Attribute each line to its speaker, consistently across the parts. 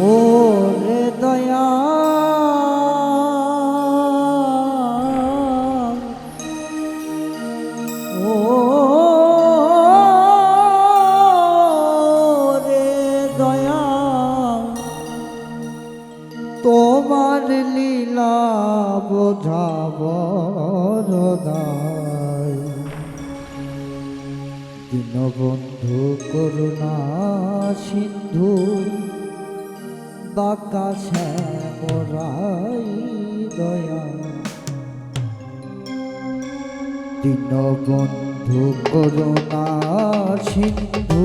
Speaker 1: ও রে দয়া তোমার লীলা বোঝাব দীনবন্ধু করুণা সিন্ধু বাঁকা শ্যামরাই দয়া দীনবন্ধু করুণা সিন্ধু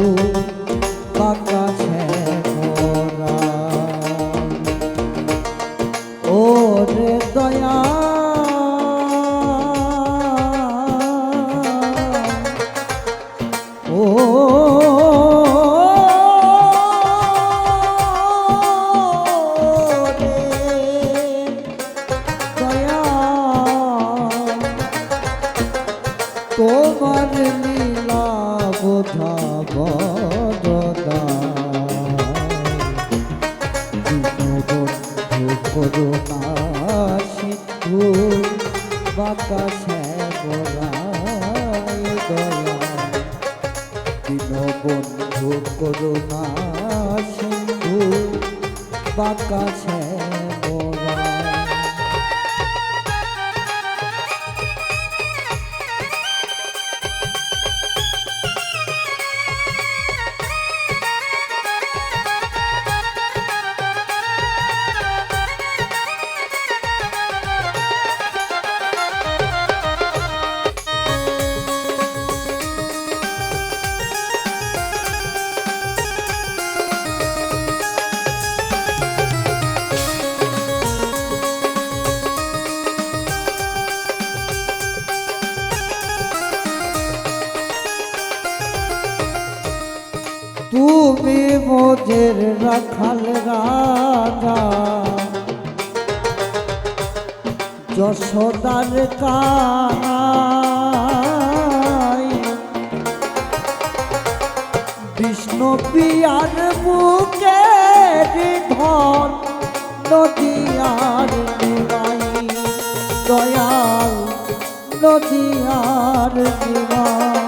Speaker 1: বোধা বরদা দীনবন্ধু করুণা সিন্ধু বাঁকা শ্যামরায় দয়া বাঁকা তুমি মোজের রাখাল রাজা। যশোদার কানাই বিষ্ণু পিয়ার বুকে ধন নদিয়ার নিমাই দয়াল নদিয়ার নিমাই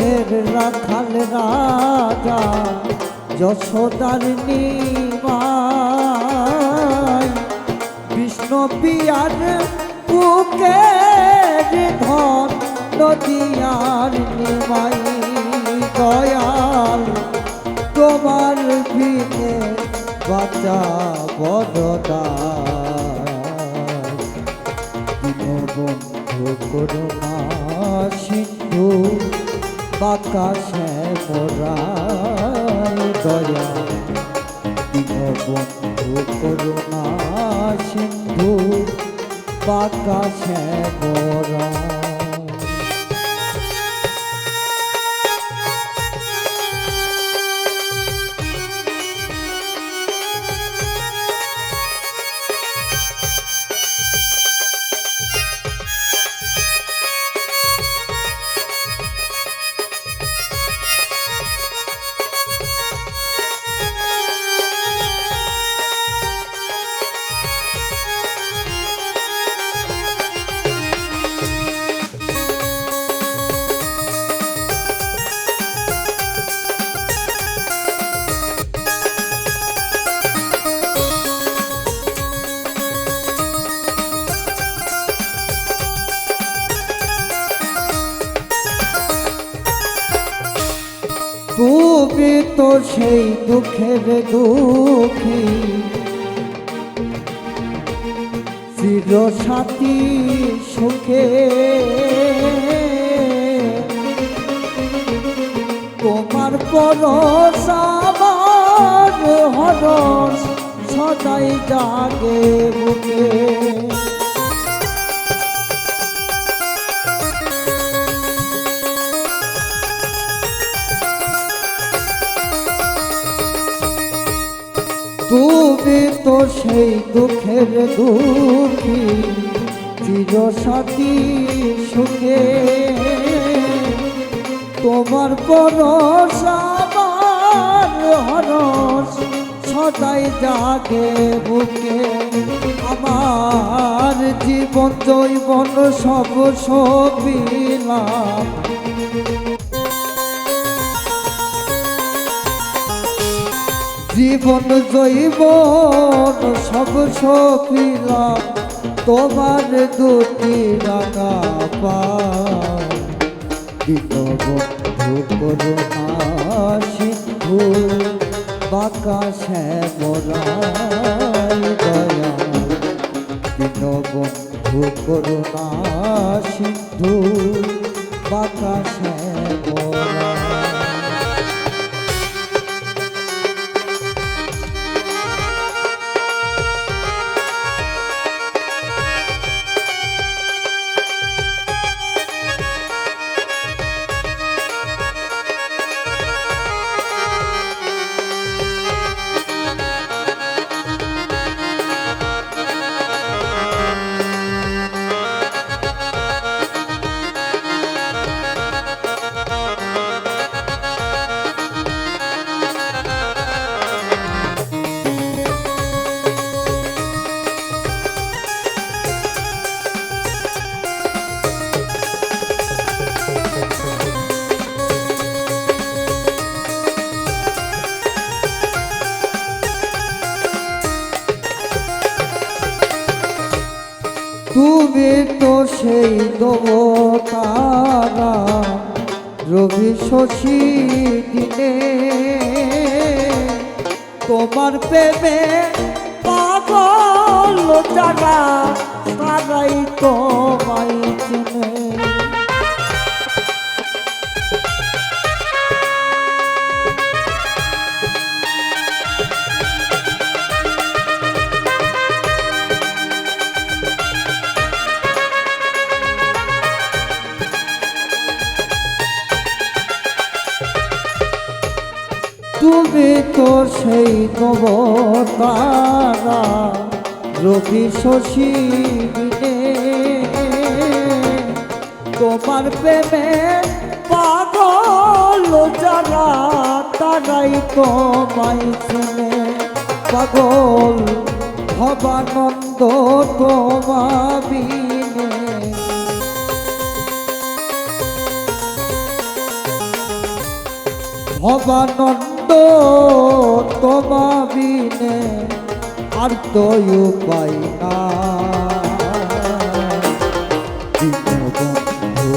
Speaker 1: বোঝের রাখাল রাজা, যশোদার বিষ্ণু পিয়ার বুকে ধন, নদিয়ার নিমাই দয়াল, তোমার বিনে বাঁচা বদদা দীনবন্ধু করুণা সিন্ধু বাঁকা শ্যামরায় দয়া। দীনবন্ধু করুণা সিন্ধু বাতাসে শ্যামরায় তো সেই দুঃখের দুঃখী। চির সাথী সুখে। তোমার পরশ হরস সদাই জাগে বুকে দুঃখী চির সাথী সুখে। তোমার পরশ আমার হরস সদাই জাগে বুকে। আমার জীবন জৈবন সব সবিলাম জীবন জৈবন সব সপিলাম তোমার দুটি করুণা সিন্ধু বাঁকা শ্যামরাই দয়া সিন্ধু বাঁকা শ্যামরাই সেই তারা রবি শশী তোমার প্রেমে পাগল যারা তারাই তোমায় চেনে। সেই নবতারা রবি শশী তোমার প্রেমে পাগল যারা, তারাই তোমায় শুনে পাগল ভবানন্দ তোমা বিনে ভবানন্দ তোমা বিনে আর তো উপায় না। দীনবন্ধু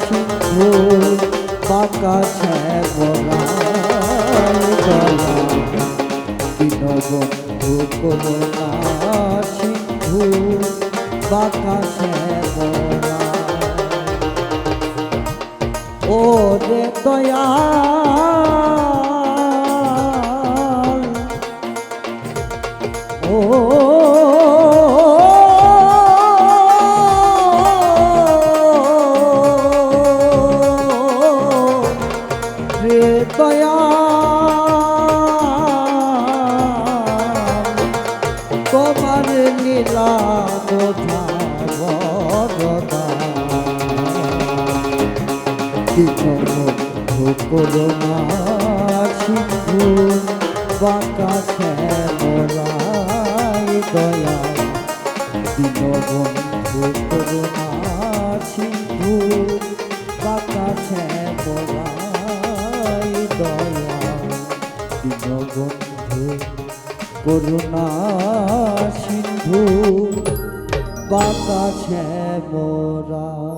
Speaker 1: সিন্ধু বাঁকা শ্যামরায় দীনবন্ধু করুণা সিন্ধু, বাঁকা শ্যামরায় ও রে দয়াল। ও রে দয়াল তোমার লীলা বোঝা দীনবন্ধু করুণা সিন্ধু বাঁকা শ্যামরাই দয়া দীনবন্ধু করুণা সিন্ধু বাঁকা শ্যামরাই দয়া দীনবন্ধু করুণা সিন্ধু বাঁকা শ্যামরা